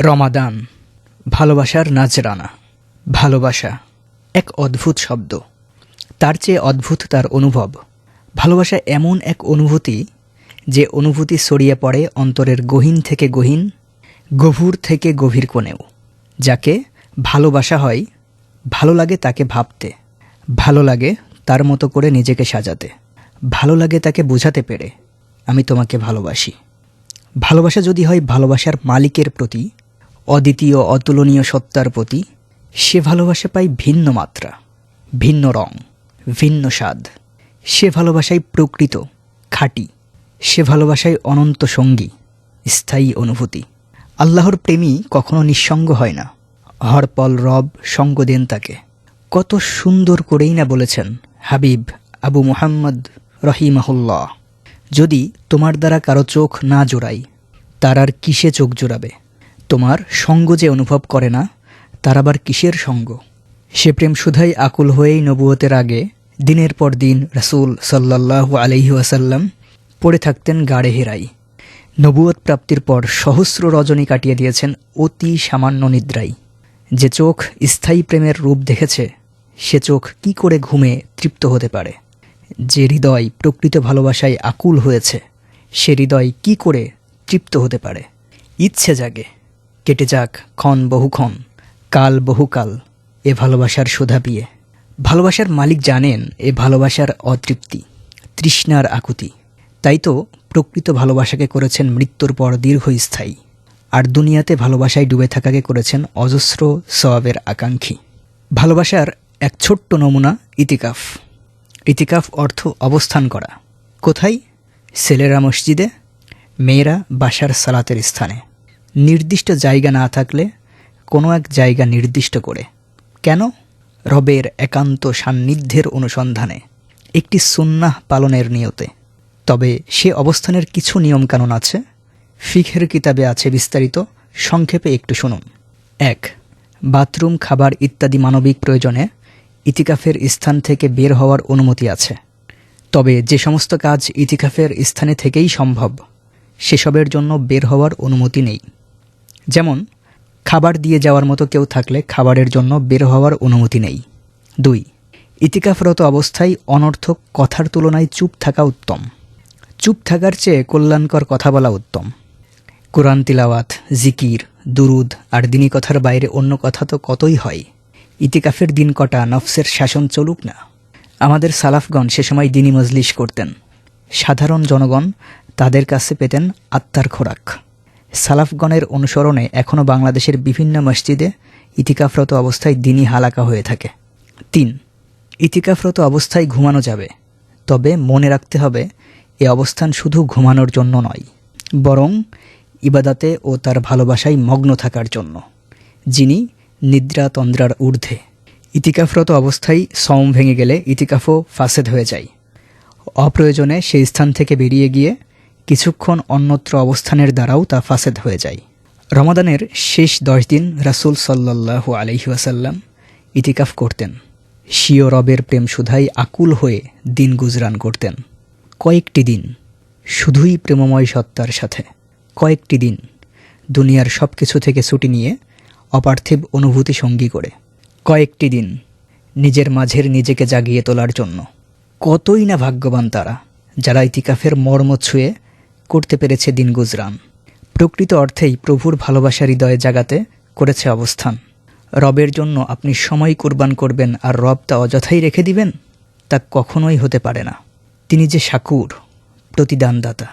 রমাদান, ভালোবাসার নাজরানা। ভালোবাসা এক অদ্ভুত শব্দ। তার চেয়ে অদ্ভুত তার অনুভব। ভালোবাসা এমন এক অনুভূতি যে অনুভূতি ছড়িয়ে পড়ে অন্তরের গহীন থেকে গহীন, গভীর থেকে গভীর কোণেও। যাকে ভালোবাসা হয়, ভালো লাগে তাকে ভাবতে। ভালো লাগে তার মতো করে নিজেকে সাজাতে। ভালো লাগে তাকে বোঝাতে পেরে আমি তোমাকে ভালোবাসি। ভালোবাসা যদি হয় ভালোবাসার মালিকের প্রতি অদ্বিতীয় অতুলনীয় সত্তার প্রতি সে ভালোবাসা পায় ভিন্ন মাত্রা, ভিন্ন রং, ভিন্ন স্বাদ। সে ভালোবাসায় প্রকৃত খাঁটি, সে ভালোবাসায় অনন্ত সঙ্গী, স্থায়ী অনুভূতি। আল্লাহর প্রেমী কখনো নিঃসঙ্গ হয় না। হরপল রব সঙ্গ দেন তাকে। কত সুন্দর করেই না বলেছেন হাবিব আবু মুহাম্মদ রহিমাহুল্লাহ, যদি তোমার দ্বারা কারও চোখ না জোড়াই, তার আর কিসে চোখ জোড়াবে? তোমার সঙ্গ যে অনুভব করে না, তার আবার কিসের সঙ্গ? সে প্রেম শুধাই আকুল হয়েই নবুয়তের আগে দিনের পর দিন রাসূল সাল্লাল্লাহু আলাইহি ওয়াসাল্লাম পড়ে থাকতেন গাড়ে হেরাই। নবুয়ত প্রাপ্তির পর সহস্র রজনী কাটিয়ে দিয়েছেন অতি সামান্য নিদ্রাই। যে চোখ স্থায়ী প্রেমের রূপ দেখেছে, সে চোখ কি করে ঘুমে তৃপ্ত হতে পারে? যে হৃদয় প্রকৃত ভালোবাসায় আকুল হয়েছে, সে হৃদয় কি করে তৃপ্ত হতে পারে? ইচ্ছে জাগে। কেটে যাক ক্ষণ বহুক্ষণ কাল বহুকাল এ ভালোবাসার শোধা পিয়ে। ভালোবাসার মালিক জানেন এ ভালোবাসার অতৃপ্তি, তৃষ্ণার আকুতি। তাই তো প্রকৃত ভালোবাসাকে করেছেন মৃত্যুর পর দীর্ঘস্থায়ী, আর দুনিয়াতে ভালোবাসায় ডুবে থাকাকে করেছেন অজস্র সওয়াবের আকাঙ্ক্ষী। ভালোবাসার এক ছোট্ট নমুনা ইতিকাফ। ইতিকাফ অর্থ অবস্থান করা। কোথায়? ছেলেরা মসজিদে, মেয়েরা বাসার সালাতের স্থানে। নির্দিষ্ট জায়গা না থাকলে কোনো এক জায়গা নির্দিষ্ট করে। কেন? রবের একান্ত সান্নিধ্যের অনুসন্ধানে। একটি সুন্নাহ পালনের নিয়তে। তবে সে অবস্থানের কিছু নিয়মকানুন আছে। ফিখের কিতাবে আছে বিস্তারিত। সংক্ষেপে একটু শুনুন। এক, বাথরুম, খাবার ইত্যাদি মানবিক প্রয়োজনে ইতিকাফের স্থান থেকে বের হওয়ার অনুমতি আছে। তবে যে সমস্ত কাজ ইতিকাফের স্থানে থেকেই সম্ভব, সেসবের জন্য বের হওয়ার অনুমতি নেই। যেমন, খাবার দিয়ে যাওয়ার মতো কেউ থাকলে খাবারের জন্য বের হওয়ার অনুমতি নেই। দুই, ইতিকাফরত অবস্থায় অনর্থক কথার তুলনায় চুপ থাকা উত্তম। চুপ থাকার চেয়ে কল্যাণকর কথা বলা উত্তম। কোরআন তিলাওয়াত, জিকির, দুরুদ আর দিনী কথার বাইরে অন্য কথা তো কতই হয়? ইতিকাফের দিন কটা নফসের শাসন চলুক না? আমাদের সালাফগণ সে সময় দিনী মজলিস করতেন। সাধারণ জনগণ তাদের কাছে পেতেন আত্মার খোরাক। সালাফগণের অনুসরণে এখনও বাংলাদেশের বিভিন্ন মসজিদে ইতিকাফরত অবস্থায় দিনী হালাকা হয়ে থাকে। তিন, ইতিকাফরত অবস্থায় ঘুমানো যাবে। তবে মনে রাখতে হবে, এ অবস্থান শুধু ঘুমানোর জন্য নয়, বরং ইবাদাতে ও তার ভালোবাসায় মগ্ন থাকার জন্য। যিনি নিদ্রা তন্দ্রার ঊর্ধ্বে। ইতিকাফরত অবস্থায় সম ভেঙে গেলে ইতিকাফও ফাসেদ হয়ে যায়। অপ্রয়োজনে সেই স্থান থেকে বেরিয়ে গিয়ে কিছুক্ষণ অন্যত্র অবস্থানের দ্বারাও তা ফাসেদ হয়ে যায়। রমাদানের শেষ দশ দিন রাসূল সাল্লাল্লাহু আলহি ওয়াসাল্লাম ইতিকাফ করতেন। স্বীয় রবের প্রেম সুধাই আকুল হয়ে দিন গুজরান করতেন। কয়েকটি দিন শুধুই প্রেমময় সত্তার সাথে। কয়েকটি দিন দুনিয়ার সব কিছু থেকে ছুটি নিয়ে অপার্থিব অনুভূতি সঙ্গী করে। কয়েকটি দিন নিজের মাঝের নিজেকে জাগিয়ে তোলার জন্য। কতই না ভাগ্যবান তারা, যারা ইতিকাফের মর্ম ছুঁয়ে করতে পেরেছে দিন গুজরান। প্রকৃত অর্থেই প্রভুর ভালোবাসা হৃদয়ে জাগাতে করেছে অবস্থান। রবের জন্য আপনি সময় কুরবান করবেন আর রব তা অযথাই রেখে দিবেন, তা কখনোই হতে পারে না। তিনি যে সাকুর, প্রতিদানদাতা।